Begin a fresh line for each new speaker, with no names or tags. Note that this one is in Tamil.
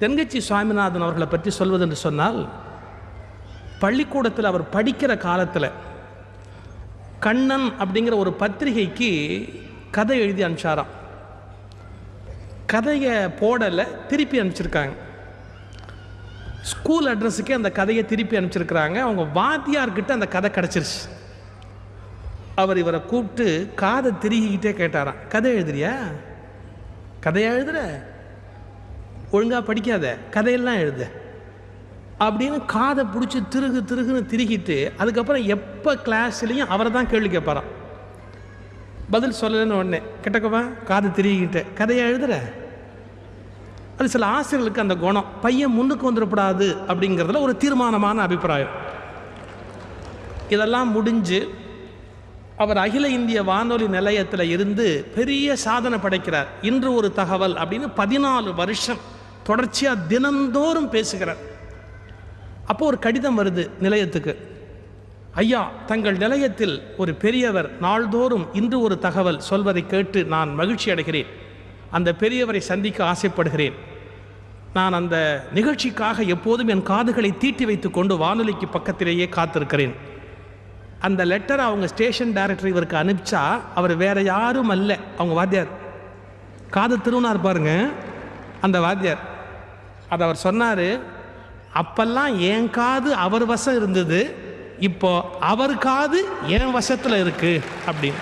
தென்கட்சி சுவாமிநாதன் அவர்களை பற்றி சொல்வது என்று சொன்னால் பள்ளிக்கூடத்தில் அவர் படிக்கிற காலத்தில் கண்ணன் அப்படிங்கிற ஒரு பத்திரிகைக்கு கதை எழுதி அனுப்பிச்சாராம். கதையை போடலை திருப்பி அனுப்பிச்சிருக்காங்க. ஸ்கூல் அட்ரஸுக்கே அந்த கதையை திருப்பி அனுப்பிச்சிருக்கிறாங்க. அவங்க வாத்தியார்கிட்ட அந்த கதை கிடச்சிருச்சு. அவர் இவரை கூப்பிட்டு காதை திருகிக்கிட்டே கேட்டாராம். கதை எழுதுறியா? கதையை எழுதுற? ஒழுங்காக படிக்காத கதையெல்லாம் எழுது. அப்படின்னு காதை பிடிச்சி திருகு திருகுன்னு திருகிட்டு அதுக்கப்புறம் எப்போ கிளாஸ்லேயும் அவரை தான் கேள்வி கேட்பாராம். பதில் சொல்லலைன்னு உடனே கிட்டக்கவா? காதை திருகிக்கிட்டு கதையை எழுதுற? அது சில ஆசிரியர்களுக்கு அந்த குணம். பையன் முன்னுக்கு வந்துடக்கூடாது அப்படிங்கிறதுல ஒரு தீர்மானமான அபிப்பிராயம். இதெல்லாம் முடிஞ்சு அவர் அகில இந்திய வானொலி நிலையத்தில் இருந்து பெரிய சாதனை படைக்கிறார். இன்று ஒரு தகவல் அப்படின்னு பதினாலு வருஷம் தொடர்ச்சியாக தினந்தோறும் பேசுகிறார். அப்போ ஒரு கடிதம் வருது நிலையத்துக்கு. ஐயா தங்கள் நிலையத்தில் ஒரு பெரியவர் நாள்தோறும் இன்று ஒரு தகவல் சொல்வதை கேட்டு நான் மகிழ்ச்சி அடைகிறேன். அந்த பெரியவரை சந்திக்க ஆசைப்படுகிறேன். நான் அந்த நிகழ்ச்சிக்காக எப்போதும் என் காதுகளை தீட்டி வைத்து கொண்டு வானொலிக்கு பக்கத்திலேயே காத்திருக்கிறேன். அந்த லெட்டர் அவங்க ஸ்டேஷன் டைரக்டர் இவருக்கு அனுப்பிச்சா அவர் வேற யாரும் அல்ல. அவங்க வாத்தியார் காது திருவினார் பாருங்க. அந்த வாத்தியார் அதை அவர் சொன்னார் அப்பெல்லாம் என் காது அவர் வசம் இருந்தது இப்போ அவர் காது என் வசத்தில் இருக்குது அப்படின்னு.